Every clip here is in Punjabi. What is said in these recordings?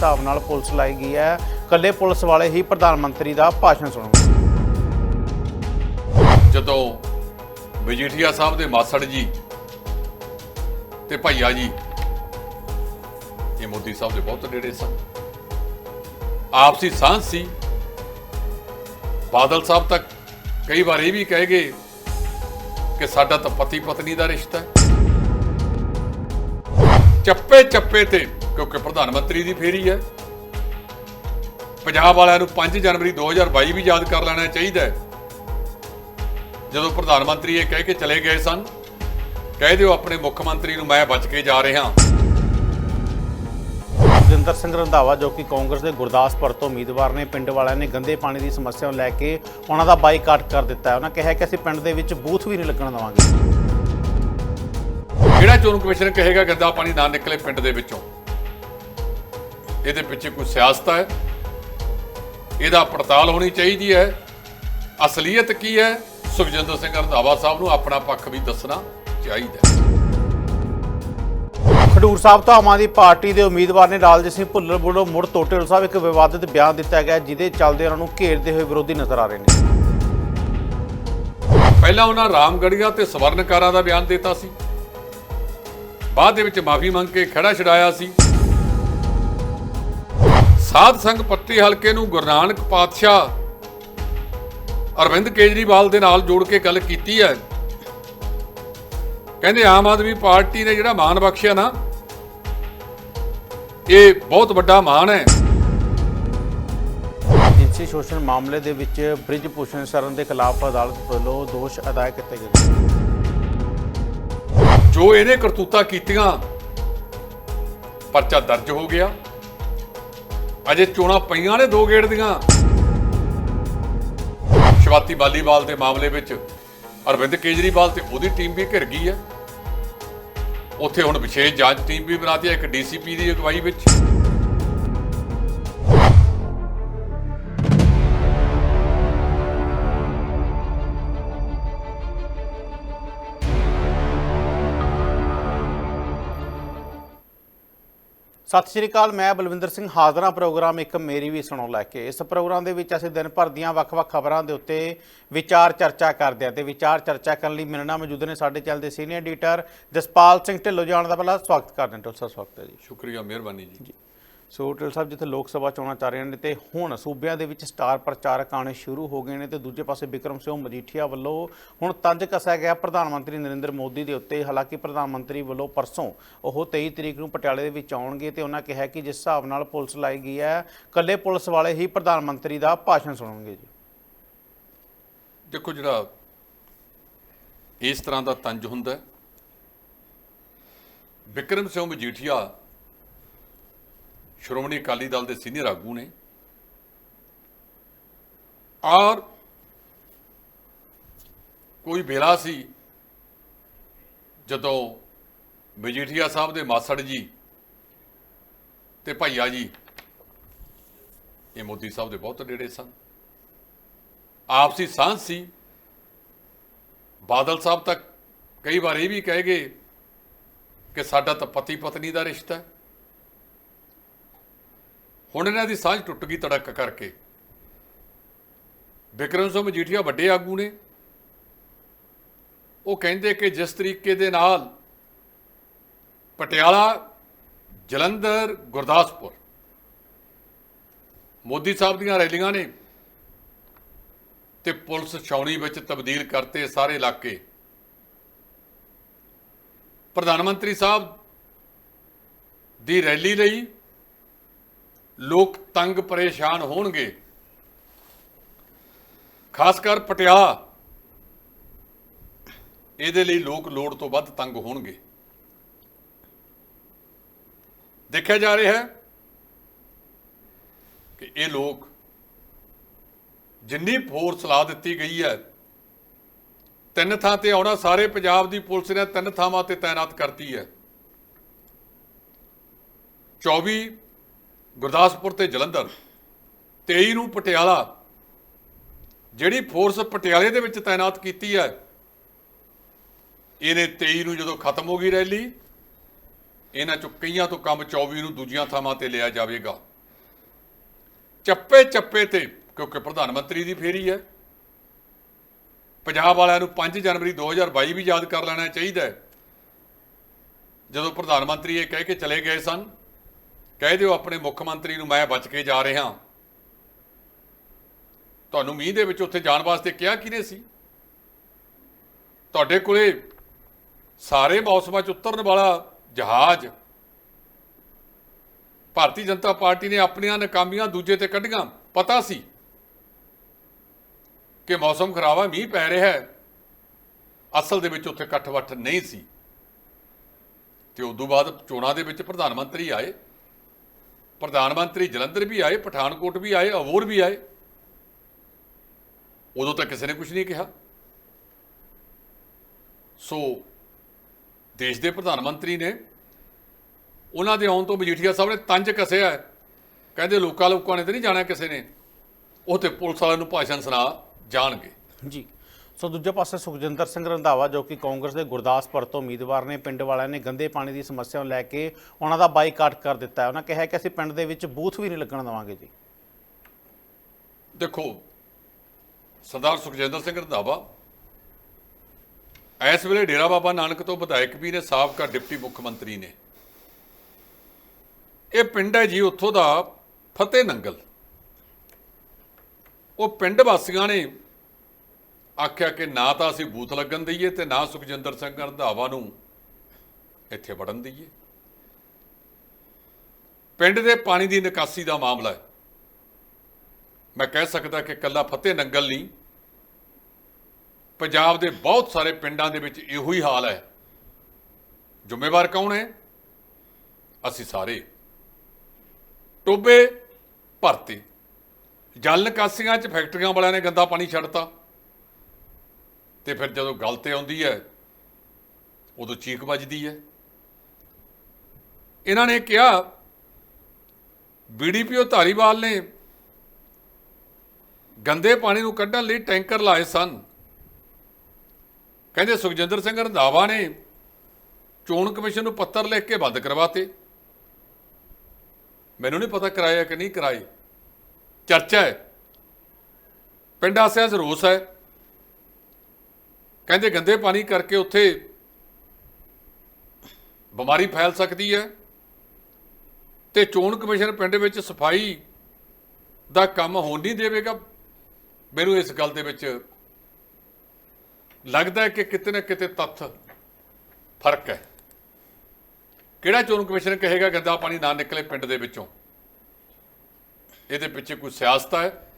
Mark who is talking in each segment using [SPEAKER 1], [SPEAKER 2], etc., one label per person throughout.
[SPEAKER 1] ਹਿਸਾਬ ਨਾਲ ਪੁਲਿਸ ਲਾਈ ਗਈ ਹੈ। ਕੱਲੇ ਪੁਲਿਸ ਵਾਲੇ ਹੀ ਪ੍ਰਧਾਨ ਮੰਤਰੀ ਦਾ ਭਾਸ਼ਣ ਸੁਣੋ
[SPEAKER 2] ਜਦੋਂ ਮਜੀਠੀਆ ਸਾਹਿਬ ਦੇ ਮਾਸੜ ਜੀ ਤੇ ਭਈਆ ਜੀ, ਇਹ ਮੋਦੀ ਸਾਹਿਬ ਦੇ ਬਹੁਤ ਨੇੜੇ ਸਨ। ਆਪਸੀ ਸਾਂਝ ਸੀ। ਬਾਦਲ ਸਾਹਿਬ ਤੱਕ ਕਈ ਵਾਰ ਇਹ ਵੀ ਕਹਿ ਗਏ ਕਿ ਸਾਡਾ ਤਾਂ ਪਤੀ ਪਤਨੀ ਦਾ ਰਿਸ਼ਤਾ ਹੈ। ਚੱਪੇ ਚੱਪੇ ਤੇ ਕਿਉਂਕਿ ਪ੍ਰਧਾਨ ਮੰਤਰੀ ਦੀ ਫੇਰੀ ਹੈ। ਪੰਜਾਬ ਵਾਲਿਆਂ ਨੂੰ 5 ਜਨਵਰੀ 2022 ਵੀ ਯਾਦ ਕਰ ਲੈਣਾ ਚਾਹੀਦਾ ਹੈ। ਜਦੋਂ ਪ੍ਰਧਾਨ ਮੰਤਰੀ ਇਹ ਕਹਿ ਕੇ ਚਲੇ ਗਏ ਸਨ ਕਹਿ ਦਿਓ ਆਪਣੇ ਮੁੱਖ ਮੰਤਰੀ ਨੂੰ ਮੈਂ ਬਚ ਕੇ ਜਾ ਰਿਹਾ
[SPEAKER 1] ਜਿੰਦਰ ਸਿੰਘ ਰੰਧਾਵਾ ਜੋ ਕਿ ਕਾਂਗਰਸ ਦੇ ਗੁਰਦਾਸਪੁਰ ਤੋਂ ਉਮੀਦਵਾਰ ਨੇ ਪਿੰਡ ਵਾਲਿਆਂ ਨੇ ਗੰਦੇ ਪਾਣੀ ਦੀ ਸਮੱਸਿਆ ਨੂੰ ਲੈ ਕੇ ਉਹਨਾਂ ਦਾ ਬਾਈਕਾਟ ਕਰ ਦਿੱਤਾ ਹੈ। ਉਹਨਾਂ ਕਿਹਾ ਕਿ ਅਸੀਂ ਪਿੰਡ ਦੇ ਵਿੱਚ ਬੂਥ ਵੀ ਨਹੀਂ ਲੱਗਣ ਦੇਵਾਂਗੇ।
[SPEAKER 2] ਕਿਹੜਾ ਚੋਣ ਕਮਿਸ਼ਨ ਕਹੇਗਾ ਗੰਦਾ ਪਾਣੀ ਨਾ ਨਿਕਲੇ ਪਿੰਡ ਦੇ ਵਿੱਚੋਂ? ਇਹਦੇ ਪਿੱਛੇ ਕੋਈ ਸਿਆਸਤ ਹੈ? ਇਹਦਾ ਪੜਤਾਲ ਹੋਣੀ ਚਾਹੀਦੀ ਹੈ। ਅਸਲੀਅਤ ਕੀ ਹੈ? ਸੁਖਜਿੰਦਰ ਸਿੰਘ ਰੰਧਾਵਾ ਸਾਹਿਬ ਨੂੰ ਆਪਣਾ ਪੱਖ ਵੀ ਦੱਸਣਾ ਚਾਹੀਦਾ
[SPEAKER 1] ਖਡੂਰ ਸਾਹਿਬ ਤੋਂ ਆਮ ਆਦਮੀ ਪਾਰਟੀ ਦੇ ਉਮੀਦਵਾਰ ਨੇ ਲਾਲਜੀਤ ਸਿੰਘ ਭੁੱਲਰ ਵੱਲੋਂ ਮੁੜ ਟੋਟੇਲ ਸਾਹਿਬ ਇੱਕ ਵਿਵਾਦਿਤ ਬਿਆਨ ਦਿੱਤਾ ਗਿਆ ਜਿਹਦੇ ਚੱਲਦੇ ਉਹਨਾਂ ਨੂੰ ਘੇਰਦੇ ਹੋਏ ਵਿਰੋਧੀ ਨਜ਼ਰ ਆ ਰਹੇ ਨੇ।
[SPEAKER 2] ਪਹਿਲਾਂ ਉਹਨਾਂ ਰਾਮਗੜੀਆ ਤੇ ਸਵਰਨਕਾਰਾਂ ਦਾ ਬਿਆਨ ਦਿੱਤਾ ਸੀ। ਬਾਅਦ ਦੇ ਵਿੱਚ ਮਾਫੀ ਮੰਗ ਕੇ ਖੜਾ ਛਡਾਇਆ ਸੀ। ਸਾਧ ਸੰਗ ਪੱਟੀ ਹਲਕੇ ਨੂੰ ਗੁਰੂ ਨਾਨਕ ਪਾਤਸ਼ਾਹ ਅਰਵਿੰਦ ਕੇਜਰੀਵਾਲ ਦੇ ਨਾਲ ਜੋੜ ਕੇ ਗੱਲ ਕੀਤੀ ਹੈ। ਕਹਿੰਦੇ ਆਮ ਆਦਮੀ ਪਾਰਟੀ ਨੇ ਜਿਹੜਾ ਮਾਨ ਬਖਸ਼ਿਆ ਨਾ ਇਹ ਬਹੁਤ ਵੱਡਾ ਮਾਨ ਹੈ।
[SPEAKER 1] ਜਿਨਸੀ ਸ਼ੋਸ਼ਣ ਮਾਮਲੇ ਦੇ ਵਿੱਚ ਬ੍ਰਿਜ ਭੂਸ਼ਣ ਸ਼ਰਨ ਦੇ ਖਿਲਾਫ ਅਦਾਲਤ ਵੱਲੋਂ ਦੋਸ਼ ਅਦਾਇ ਕੀਤੇ ਗਏ
[SPEAKER 2] ਜੋ ਇਹਨੇ ਕਰਤੂਤਾ ਕੀਤੀਆਂ ਪਰਚਾ ਦਰਜ ਹੋ ਗਿਆ। ਅਜੇ ਚੋਣਾਂ ਪਈਆਂ ਨੇ ਦੋ ਗੇੜ ਦੀਆਂ। ਸ਼ਿਵਾਤੀ ਬਾਲੀਵਾਲ ਦੇ ਮਾਮਲੇ ਵਿੱਚ ਅਰਵਿੰਦ ਕੇਜਰੀਵਾਲ ਤੇ ਉਹਦੀ ਟੀਮ ਵੀ ਘਿਰ ਗਈ ਹੈ। ਉੱਥੇ ਹੁਣ ਵਿਸ਼ੇਸ਼ ਜਾਂਚ ਟੀਮ ਵੀ ਬਣਾਤੀ ਹੈ, ਇੱਕ ਡੀਸੀਪੀ ਦੀ ਅਗਵਾਈ ਵਿੱਚ।
[SPEAKER 1] ਸਤਿ ਸ਼੍ਰੀ ਅਕਾਲ ਮੈਂ ਬਲਵਿੰਦਰ ਸਿੰਘ ਹਾਜ਼ਰਾਂ ਪ੍ਰੋਗਰਾਮ ਇੱਕ ਮੇਰੀ ਵੀ ਸੁਣੋ ਲੈ ਕੇ। ਇਸ ਪ੍ਰੋਗਰਾਮ ਦੇ ਵਿੱਚ ਅਸੀਂ ਦਿਨ ਭਰ ਦੀਆਂ ਵੱਖ-ਵੱਖ ਖਬਰਾਂ ਦੇ ਉੱਤੇ ਵਿਚਾਰ ਚਰਚਾ ਕਰਦੇ ਹਾਂ ਤੇ ਵਿਚਾਰ ਚਰਚਾ ਕਰਨ ਲਈ ਮੇਰੇ ਨਾਲ ਮੌਜੂਦ ਨੇ ਸਾਡੇ ਚੈਨਲ ਦੇ ਸੀਨੀਅਰ ਐਡੀਟਰ ਜਸਪਾਲ ਸਿੰਘ ਢਿੱਲੋਂ ਜਾਣ ਦਾ ਪਹਿਲਾਂ ਸਵਾਗਤ ਕਰਦੇ ਹਾਂ। ਟੋਲ ਸਵਾਗਤ ਹੈ ਜੀ।
[SPEAKER 2] ਸ਼ੁਕਰੀਆ ਮਿਹਰਬਾਨੀ ਜੀ।
[SPEAKER 1] ਸੋ ਢਿੱਲੋਂ ਸਾਹਿਬ, ਜਿੱਥੇ ਲੋਕ ਸਭਾ ਚੋਣਾਂ ਚੱਲ ਰਹੀਆਂ ਨੇ ਤੇ ਹੁਣ ਸੂਬਿਆਂ ਦੇ ਵਿੱਚ ਸਟਾਰ ਪ੍ਰਚਾਰਕ ਆਣੇ ਸ਼ੁਰੂ ਹੋ ਗਏ ਨੇ ਤੇ ਦੂਜੇ ਪਾਸੇ ਬਿਕਰਮ ਸਿੰਘ ਮਜੀਠੀਆ ਵੱਲੋਂ ਹੁਣ ਤੰਜ ਕੱਸਿਆ ਗਿਆ ਪ੍ਰਧਾਨ ਮੰਤਰੀ ਨਰਿੰਦਰ ਮੋਦੀ ਦੇ ਉੱਤੇ। ਹਾਲਾਂਕਿ ਪ੍ਰਧਾਨ ਮੰਤਰੀ ਵੱਲੋਂ ਪਰਸੋਂ ਉਹ 23 ਤਰੀਕ ਨੂੰ ਪਟਿਆਲੇ ਦੇ ਵਿੱਚ ਆਉਣਗੇ ਤੇ ਉਹਨਾਂ ਕਿਹਾ ਕਿ ਜਿਸ ਹਿਸਾਬ ਨਾਲ ਪੁਲਿਸ ਲਾਈ ਗਈ ਹੈ ਕੱਲੇ ਪੁਲਿਸ ਵਾਲੇ ਹੀ ਪ੍ਰਧਾਨ ਮੰਤਰੀ ਦਾ ਭਾਸ਼ਣ ਸੁਣਨਗੇ ਜੀ।
[SPEAKER 2] ਦੇਖੋ ਜਿਹੜਾ ਇਸ ਤਰ੍ਹਾਂ ਦਾ ਤੰਜ ਹੁੰਦਾ ਬਿਕਰਮ ਸਿੰਘ ਮਜੀਠੀਆ ਸ਼੍ਰੋਮਣੀ ਅਕਾਲੀ ਦਲ ਦੇ ਸੀਨੀਅਰ ਆਗੂ ਨੇ। ਔਰ ਕੋਈ ਵੇਲਾ ਸੀ ਜਦੋਂ ਮਜੀਠੀਆ ਸਾਹਿਬ ਦੇ ਮਾਸੜ ਜੀ ਤੇ ਭਈਆ ਜੀ, ਇਹ ਮੋਦੀ ਸਾਹਿਬ ਦੇ ਬਹੁਤ ਨੇੜੇ ਸਨ। ਆਪਸੀ ਸਾਂਝ ਸੀ। ਬਾਦਲ ਸਾਹਿਬ ਤੱਕ ਕਈ ਵਾਰ ਇਹ ਵੀ ਕਹੇ ਗਏ ਕਿ ਸਾਡਾ ਤਾਂ ਪਤੀ ਪਤਨੀ ਦਾ ਰਿਸ਼ਤਾ ਹੈ। ਹੁਣ ਇਹਨਾਂ ਦੀ ਸਾਂਝ ਟੁੱਟ ਗਈ ਤੜਕ ਕਰਕੇ। ਬਿਕਰਮ ਸਿੰਘ ਮਜੀਠੀਆ ਵੱਡੇ ਆਗੂ ਨੇ। ਉਹ ਕਹਿੰਦੇ ਕਿ ਜਿਸ ਤਰੀਕੇ ਦੇ ਨਾਲ ਪਟਿਆਲਾ, ਜਲੰਧਰ, ਗੁਰਦਾਸਪੁਰ ਮੋਦੀ ਸਾਹਿਬ ਦੀਆਂ ਰੈਲੀਆਂ ਨੇ ਤੇ ਪੁਲਿਸ ਛਾਉਣੀ ਵਿੱਚ ਤਬਦੀਲ ਕਰਤੇ ਸਾਰੇ ਇਲਾਕੇ। ਪ੍ਰਧਾਨ ਮੰਤਰੀ ਸਾਹਿਬ ਦੀ ਰੈਲੀ ਲਈ ਲੋਕ ਤੰਗ ਪਰੇਸ਼ਾਨ ਹੋਣਗੇ। ਖਾਸ ਕਰ ਪਟਿਆਲਾ। ਇਹਦੇ ਲਈ ਲੋਕ ਲੋੜ ਤੋਂ ਵੱਧ ਤੰਗ ਹੋਣਗੇ। ਦੇਖਿਆ ਜਾ ਰਿਹਾ ਹੈ ਕਿ ਇਹ ਲੋਕ ਜਿੰਨੀ ਫੋਰਸ ਲਾ ਦਿੱਤੀ ਗਈ ਹੈ, ਤਿੰਨ ਥਾਂ ਤੇ ਆਉਣਾ ਸਾਰੇ ਪੰਜਾਬ ਦੀ ਪੁਲਿਸ ਨੇ ਤਿੰਨ ਥਾਵਾਂ ਤੇ ਤਾਇਨਾਤ ਕਰਤੀ ਹੈ। 24 ਗੁਰਦਾਸਪੁਰ ਤੇ ਜਲੰਧਰ। 23 ਨੂੰ ਪਟਿਆਲਾ। ਜਿਹੜੀ ਫੋਰਸ ਪਟਿਆਲੇ ਦੇ ਵਿੱਚ ਤਾਇਨਾਤ ਕੀਤੀ ਹੈ, ਇਹਨੇ 23 ਨੂੰ ਜਦੋਂ ਖਤਮ ਹੋ ਗਈ ਰੈਲੀ, ਇਹਨਾਂ ਚੋਂ ਕਈਆਂ ਤੋਂ ਕੰਮ 24 ਨੂੰ ਦੂਜੀਆਂ ਥਾਵਾਂ ਤੇ ਲਿਆ ਜਾਵੇਗਾ। ਚੱਪੇ ਚੱਪੇ ਤੇ, ਕਿਉਂਕਿ ਪ੍ਰਧਾਨ ਮੰਤਰੀ ਦੀ ਫੇਰੀ ਹੈ, ਪੰਜਾਬ ਵਾਲਿਆਂ ਨੂੰ 5 ਜਨਵਰੀ 2022 ਵੀ ਯਾਦ ਕਰ ਲੈਣਾ ਚਾਹੀਦਾ ਜਦੋਂ ਪ੍ਰਧਾਨ ਮੰਤਰੀ ਇਹ ਕਹਿ ਕੇ ਚਲੇ ਗਏ ਸਨ ਕਹਿ ਦਿਓ ਆਪਣੇ ਮੁੱਖ ਮੰਤਰੀ ਨੂੰ ਮੈਂ ਬਚ ਕੇ ਜਾ ਰਿਹਾ ਤੁਹਾਨੂੰ ਮੀਂਹ ਦੇ ਵਿੱਚ ਉੱਥੇ ਜਾਣ ਵਾਸਤੇ ਕਿਹਾ ਕਿਹਨੇ ਸੀ? ਤੁਹਾਡੇ ਕੋਲੇ ਸਾਰੇ ਮੌਸਮਾਂ 'ਚ ਉਤਰਨ ਵਾਲਾ ਜਹਾਜ਼, ਭਾਰਤੀ ਜਨਤਾ ਪਾਰਟੀ ਨੇ ਆਪਣੀਆਂ ਨਕਾਮੀਆਂ ਦੂਜੇ ਤੇ ਕੱਢੀਆਂ। ਪਤਾ ਸੀ ਕਿ ਮੌਸਮ ਖਰਾਬ ਹੈ ਮੀਂਹ ਪੈ ਰਿਹਾ ਹੈ। ਅਸਲ ਦੇ ਵਿੱਚ ਉੱਥੇ ਇਕੱਠ-ਵੱਠ ਨਹੀਂ ਸੀ। ਤੇ ਉਸ ਤੋਂ ਬਾਅਦ ਚੋਣਾਂ ਦੇ ਵਿੱਚ ਪ੍ਰਧਾਨ ਮੰਤਰੀ ਆਏ। ਪ੍ਰਧਾਨ ਮੰਤਰੀ ਜਲੰਧਰ ਵੀ ਆਏ, ਪਠਾਨਕੋਟ ਵੀ ਆਏ, ਅਵੋਰ ਵੀ ਆਏ। ਉਦੋਂ ਤਾਂ ਕਿਸੇ ਨੇ ਕੁਝ ਨਹੀਂ ਕਿਹਾ। ਸੋ ਦੇਸ਼ ਦੇ ਪ੍ਰਧਾਨ ਮੰਤਰੀ ਨੇ ਉਹਨਾਂ ਦੇ ਆਉਣ ਤੋਂ ਮਜੀਠੀਆ ਸਾਹਿਬ ਨੇ ਤੰਜ ਕੱਸਿਆ ਕਹਿੰਦੇ ਲੋਕਾਂ ਲੋਕਾਂ ਨੇ ਤਾਂ ਨਹੀਂ ਜਾਣਾ ਕਿਸੇ ਨੇ। ਉਹ ਤੇ ਪੁਲਿਸ ਵਾਲਿਆਂ ਨੂੰ ਭਾਸ਼ਣ ਸੁਣਾ ਜਾਣਗੇ।
[SPEAKER 1] ਜੀ। ਸੋ ਦੂਜੇ ਪਾਸੇ ਸੁਖਜਿੰਦਰ ਸਿੰਘ ਰੰਧਾਵਾ, ਜੋ ਕਿ ਕਾਂਗਰਸ ਦੇ ਗੁਰਦਾਸਪੁਰ ਤੋਂ ਉਮੀਦਵਾਰ ਨੇ, ਪਿੰਡ ਵਾਲਿਆਂ ਨੇ ਗੰਦੇ ਪਾਣੀ ਦੀ ਸਮੱਸਿਆ ਨੂੰ ਲੈ ਕੇ ਉਹਨਾਂ ਦਾ ਬਾਈਕਾਟ ਕਰ ਦਿੱਤਾ ਹੈ। ਉਹਨਾਂ ਕਿਹਾ ਕਿ ਅਸੀਂ ਪਿੰਡ ਦੇ ਵਿੱਚ ਬੂਥ ਵੀ ਨਹੀਂ ਲੱਗਣ ਦੇਵਾਂਗੇ ਜੀ।
[SPEAKER 2] ਦੇਖੋ, ਸਰਦਾਰ ਸੁਖਜਿੰਦਰ ਸਿੰਘ ਰੰਧਾਵਾ, ਇਸ ਵੇਲੇ ਡੇਰਾ ਬਾਬਾ ਨਾਨਕ ਤੋਂ ਵਿਧਾਇਕ ਵੀ ਨੇ, ਸਾਬਕਾ ਡਿਪਟੀ ਮੁੱਖ ਮੰਤਰੀ ਨੇ। ਇਹ ਪਿੰਡ ਹੈ ਜੀ, ਉੱਥੋਂ ਦਾ ਫਤਿਹ ਨੰਗਲ। ਉਹ ਪਿੰਡ ਵਾਸੀਆਂ ਨੇ ਆਖਿਆ ਕਿ ਨਾ ਤਾਂ ਅਸੀਂ ਬੂਥ ਲੱਗਣ ਦਈਏ ਤੇ ਨਾ ਸੁਖਜਿੰਦਰ ਸਿੰਘ ਰੰਧਾਵਾ ਨੂੰ ਇੱਥੇ ਵੜਨ ਦਈਏ। ਪਿੰਡ ਦੇ ਪਾਣੀ ਦੀ ਨਿਕਾਸੀ ਦਾ ਮਾਮਲਾ ਹੈ। ਮੈਂ ਕਹਿ ਸਕਦਾ ਕਿ ਕੱਲਾ ਫਤਿਹ ਨੰਗਲ ਨਹੀਂ, ਪੰਜਾਬ ਦੇ ਬਹੁਤ ਸਾਰੇ ਪਿੰਡਾਂ ਦੇ ਵਿੱਚ ਇਹੋ ਹੀ ਹਾਲ ਹੈ। ਜ਼ਿੰਮੇਵਾਰ ਕੌਣ ਹੈ? ਅਸੀਂ ਸਾਰੇ। ਟੋਬੇ ਭਰਤੇ। ਜਲ ਨਿਕਾਸੀਆਂ 'ਚ ਫੈਕਟਰੀਆਂ ਵਾਲਿਆਂ ਨੇ ਗੰਦਾ ਪਾਣੀ ਛੱਡਤਾ। ਤੇ ਫਿਰ ਜਦੋਂ ਗੱਲ ਤੇ ਆਉਂਦੀ ਹੈ, ਉਦੋਂ ਚੀਕ ਵੱਜਦੀ ਹੈ। ਇਹਨਾਂ ਨੇ ਕਿਹਾ ਬੀਡੀਪੀਓ ਧਾਰੀਵਾਲ ਨੇ ਗੰਦੇ ਪਾਣੀ ਨੂੰ ਕੱਢਣ ਲਈ ਟੈਂਕਰ ਲਾਏ ਸਨ। ਕਹਿੰਦੇ ਸੁਖਜਿੰਦਰ ਸਿੰਘ ਰੰਧਾਵਾ ਨੇ ਚੋਣ ਕਮਿਸ਼ਨ ਨੂੰ ਪੱਤਰ ਲਿਖ ਕੇ ਬੰਦ ਕਰਵਾਤੇ। ਮੈਨੂੰ ਨਹੀਂ ਪਤਾ ਕਰਾਇਆ ਕਿ ਨਹੀਂ ਕਰਾਏ। ਚਰਚਾ ਹੈ। ਪਿੰਡ ਆਸਿਆ ਰੋਸ ਹੈ। ਕਹਿੰਦੇ ਗੰਦੇ ਪਾਣੀ ਕਰਕੇ ਉੱਥੇ ਬਿਮਾਰੀ ਫੈਲ ਸਕਦੀ ਹੈ। ਤੇ ਚੋਣ ਕਮਿਸ਼ਨ ਪਿੰਡ ਵਿੱਚ ਸਫ਼ਾਈ ਦਾ ਕੰਮ ਹੋਣ ਨਹੀਂ ਦੇਵੇਗਾ। ਮੈਨੂੰ ਇਸ ਗੱਲ ਦੇ ਵਿੱਚ ਲੱਗਦਾ ਹੈ ਕਿ ਕਿਤੇ ਨਾ ਕਿਤੇ ਤੱਥ ਫ਼ਰਕ ਹੈ। ਕਿਹੜਾ ਚੋਣ ਕਮਿਸ਼ਨ ਕਹੇਗਾ ਗੰਦਾ ਪਾਣੀ ਨਾ ਨਿਕਲੇ ਪਿੰਡ ਦੇ ਵਿੱਚੋਂ? ਇਹਦੇ ਪਿੱਛੇ ਕੋਈ ਸਿਆਸਤ ਹੈ।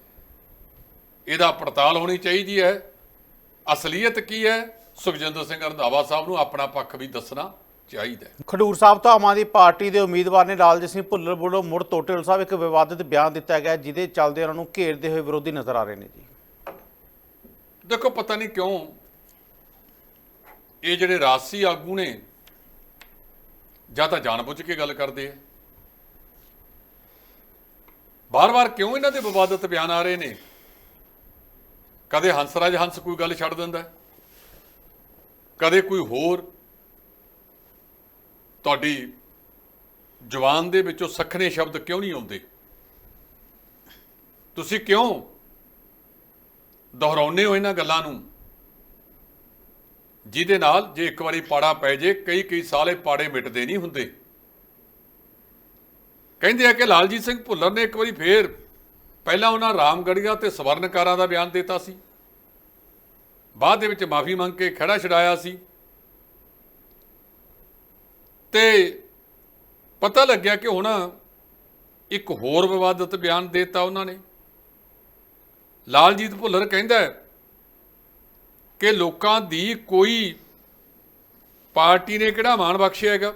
[SPEAKER 2] ਇਹਦਾ ਪੜਤਾਲ ਹੋਣੀ ਚਾਹੀਦੀ ਹੈ। ਅਸਲੀਅਤ ਕੀ ਹੈ? ਸੁਖਜਿੰਦਰ ਸਿੰਘ ਰੰਧਾਵਾ ਸਾਹਿਬ ਨੂੰ ਆਪਣਾ ਪੱਖ ਵੀ ਦੱਸਣਾ ਚਾਹੀਦਾ
[SPEAKER 1] ਖਡੂਰ ਸਾਹਿਬ ਤੋਂ ਆਮ ਆਦਮੀ ਪਾਰਟੀ ਦੇ ਉਮੀਦਵਾਰ ਨੇ ਲਾਲਜੀਤ ਸਿੰਘ ਭੁੱਲਰ ਵੱਲੋਂ ਮੁੜ ਟੋਟੇਲ ਸਾਹਿਬ ਇੱਕ ਵਿਵਾਦਿਤ ਬਿਆਨ ਦਿੱਤਾ ਗਿਆ ਜਿਹਦੇ ਚੱਲਦੇ ਉਹਨਾਂ ਨੂੰ ਘੇਰਦੇ ਹੋਏ ਵਿਰੋਧੀ ਨਜ਼ਰ ਆ ਰਹੇ ਨੇ ਜੀ।
[SPEAKER 2] ਦੇਖੋ ਪਤਾ ਨਹੀਂ ਕਿਉਂ ਇਹ ਜਿਹੜੇ ਰਾਜਸੀ ਆਗੂ ਨੇ ਜਾਂ ਤਾਂ ਜਾਣਬੁੱਝ ਕੇ ਗੱਲ ਕਰਦੇ ਆ। ਬਾਰ-ਬਾਰ ਕਿਉਂ ਇਹਨਾਂ ਦੇ ਵਿਵਾਦਤ ਬਿਆਨ ਆ ਰਹੇ ਨੇ? ਕਦੇ ਹੰਸਰਾਜ ਹੰਸ ਕੋਈ ਗੱਲ ਛੱਡ ਦਿੰਦਾ ਕਦੇ ਕੋਈ ਹੋਰ? ਤੁਹਾਡੀ ਜ਼ੁਬਾਨ ਦੇ ਵਿੱਚੋਂ ਸਖਣੇ ਸ਼ਬਦ ਕਿਉਂ ਨਹੀਂ ਆਉਂਦੇ? ਤੁਸੀਂ ਕਿਉਂ ਦੁਹਰਾਉਂਦੇ ਹੋ ਇਹਨਾਂ ਗੱਲਾਂ ਨੂੰ? ਜਿਹਦੇ ਨਾਲ ਜੇ ਇੱਕ ਵਾਰੀ ਪਾੜਾ ਪੈ ਜੇ, ਕਈ ਕਈ ਸਾਲੇ ਪਾੜੇ ਮਿਟਦੇ ਨਹੀਂ ਹੁੰਦੇ। ਕਹਿੰਦੇ ਆ ਕਿ ਲਾਲਜੀਤ ਸਿੰਘ ਭੁੱਲਰ ਨੇ ਇੱਕ ਵਾਰੀ ਫੇਰ ਪਹਿਲਾਂ ਉਹਨਾਂ ਰਾਮਗੜੀਆ ਤੇ ਸਵਰਨਕਾਰਾਂ ਦਾ ਬਿਆਨ ਦਿੱਤਾ ਸੀ। ਬਾਅਦ ਦੇ ਵਿੱਚ ਮਾਫੀ ਮੰਗ ਕੇ ਖੜਾ ਛਡਾਇਆ ਸੀ। ਤੇ ਪਤਾ ਲੱਗਿਆ ਕਿ ਹੁਣ ਇੱਕ ਹੋਰ ਵਿਵਾਦਤ ਬਿਆਨ ਦਿੱਤਾ ਉਹਨਾਂ ਨੇ। ਲਾਲਜੀਤ ਭੁੱਲਰ ਕਹਿੰਦਾ ਕਿ ਲੋਕਾਂ ਦੀ ਕੋਈ ਪਾਰਟੀ ਨੇ ਕਿਹੜਾ ਮਾਣ ਬਖਸ਼ਿਆ ਹੈਗਾ?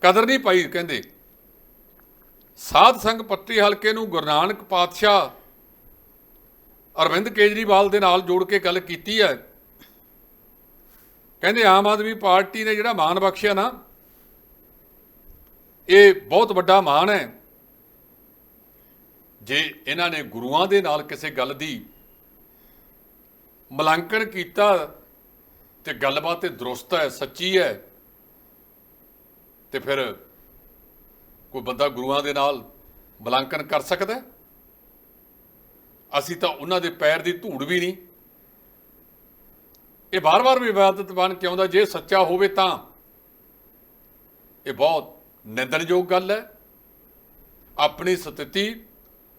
[SPEAKER 2] ਕਦਰ ਨਹੀਂ ਪਾਈ ਕਹਿੰਦੇ। ਸਾਧ ਸੰਗ ਪੱਟੀ ਹਲਕੇ ਨੂੰ ਗੁਰੂ ਨਾਨਕ ਪਾਤਸ਼ਾਹ ਅਰਵਿੰਦ ਕੇਜਰੀਵਾਲ ਦੇ ਨਾਲ ਜੋੜ ਕੇ ਗੱਲ ਕੀਤੀ ਹੈ। ਕਹਿੰਦੇ ਆਮ ਆਦਮੀ ਪਾਰਟੀ ਨੇ ਜਿਹੜਾ ਮਾਣ ਬਖਸ਼ਿਆ ਨਾ, ਇਹ ਬਹੁਤ ਵੱਡਾ ਮਾਣ ਹੈ। ਜੇ ਇਹਨਾਂ ਨੇ ਗੁਰੂਆਂ ਦੇ ਨਾਲ ਕਿਸੇ ਗੱਲ ਦੀ ਮਲਾਂਕਣ ਕੀਤਾ ਤੇ ਗੱਲਬਾਤ ਤੇ ਦਰੁਸਤ ਹੈ, ਸੱਚੀ ਹੈ, ਤੇ ਫਿਰ ਕੋਈ ਬੰਦਾ ਗੁਰੂਆਂ ਦੇ ਨਾਲ ਮੁਲਾਂਕਣ ਕਰ ਸਕਦਾ ਅਸੀਂ ਤਾਂ ਉਹਨਾਂ ਦੇ ਪੈਰ ਦੀ ਧੂੜ ਵੀ ਨਹੀਂ। ਇਹ ਬਾਰ-ਬਾਰ ਵਿਵਾਦਤ ਬਣ ਕੇ ਆਉਂਦਾ ਜੇ ਸੱਚਾ ਹੋਵੇ ਤਾਂ। ਇਹ ਬਹੁਤ ਨਿੰਦਣਯੋਗ ਗੱਲ ਹੈ। ਆਪਣੀ ਸਥਿਤੀ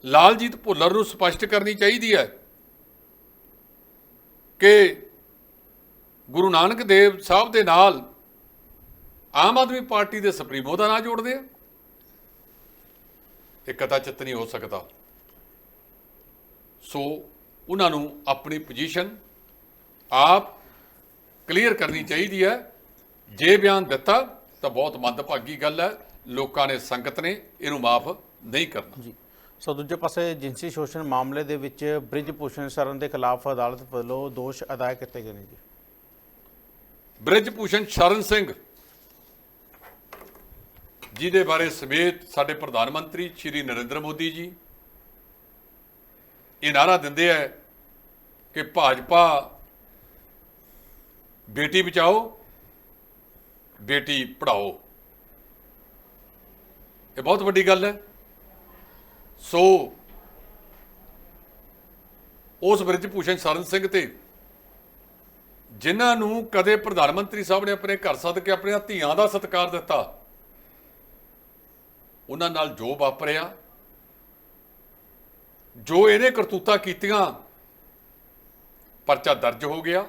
[SPEAKER 2] ਲਾਲਜੀਤ ਭੁੱਲਰ ਨੂੰ ਸਪਸ਼ਟ ਕਰਨੀ ਚਾਹੀਦੀ ਹੈ ਕਿ ਗੁਰੂ ਨਾਨਕ ਦੇਵ ਸਾਹਿਬ ਦੇ ਨਾਲ ਆਮ ਆਦਮੀ ਪਾਰਟੀ ਦੇ ਸੁਪਰੀਮੋ ਦਾ ਨਾਂ ਜੋੜਦੇ ਆ। ਇਹ ਕਦਾਚਿਤ ਨਹੀਂ ਹੋ ਸਕਦਾ। ਸੋ ਉਹਨਾਂ ਨੂੰ ਆਪਣੀ ਪੋਜੀਸ਼ਨ ਆਪ ਕਲੀਅਰ ਕਰਨੀ ਚਾਹੀਦੀ ਹੈ। ਜੇ ਬਿਆਨ ਦਿੱਤਾ ਤਾਂ ਬਹੁਤ ਮੰਦਭਾਗੀ ਗੱਲ ਹੈ। ਲੋਕਾਂ ਨੇ ਸੰਗਤ ਨੇ ਇਹਨੂੰ ਮਾਫ ਨਹੀਂ ਕਰਨਾ।
[SPEAKER 1] ਜੀ। ਸੋ ਦੂਜੇ ਪਾਸੇ ਜਿੰਸੀ ਸ਼ੋਸ਼ਣ ਮਾਮਲੇ ਦੇ ਵਿੱਚ ਬ੍ਰਿਜ ਭੂਸ਼ਣ ਸ਼ਰਨ ਦੇ ਖਿਲਾਫ ਅਦਾਲਤ ਵੱਲੋਂ ਦੋਸ਼ ਅਦਾਇ ਕੀਤੇ ਗਏ ਨੇ ਜੀ।
[SPEAKER 2] ਬ੍ਰਿਜ ਭੂਸ਼ਣ ਸ਼ਰਨ ਸਿੰਘ ਜਿਹਦੇ ਬਾਰੇ ਸਮੇਤ ਸਾਡੇ ਪ੍ਰਧਾਨ ਮੰਤਰੀ ਸ਼੍ਰੀ ਨਰਿੰਦਰ ਮੋਦੀ ਜੀ ਇਹ ਨਾਰਾ ਦਿੰਦੇ ਆ ਕਿ ਭਾਜਪਾ ਬੇਟੀ ਬਚਾਓ, ਬੇਟੀ ਪੜਾਓ ਇਹ ਬਹੁਤ ਵੱਡੀ ਗੱਲ ਹੈ। ਸੋ ਉਸ ਬ੍ਰਿਜ ਭੂਸ਼ਣ ਸ਼ਰਨ ਸਿੰਘ ਤੇ ਜਿਨ੍ਹਾਂ ਨੂੰ ਕਦੇ ਪ੍ਰਧਾਨ ਮੰਤਰੀ ਸਾਹਿਬ ਨੇ ਆਪਣੇ ਘਰ ਸੱਦ ਕੇ ਆਪਣੀਆਂ ਧੀਆਂ ਦਾ ਸਤਿਕਾਰ ਦਿੱਤਾ ਉਹਨਾਂ ਨਾਲ ਜੋ ਵਾਪਰਿਆ, ਜੋ ਇਹਨੇ ਕਰਤੂਤਾ ਕੀਤੀਆਂ, ਪਰਚਾ ਦਰਜ ਹੋ ਗਿਆ।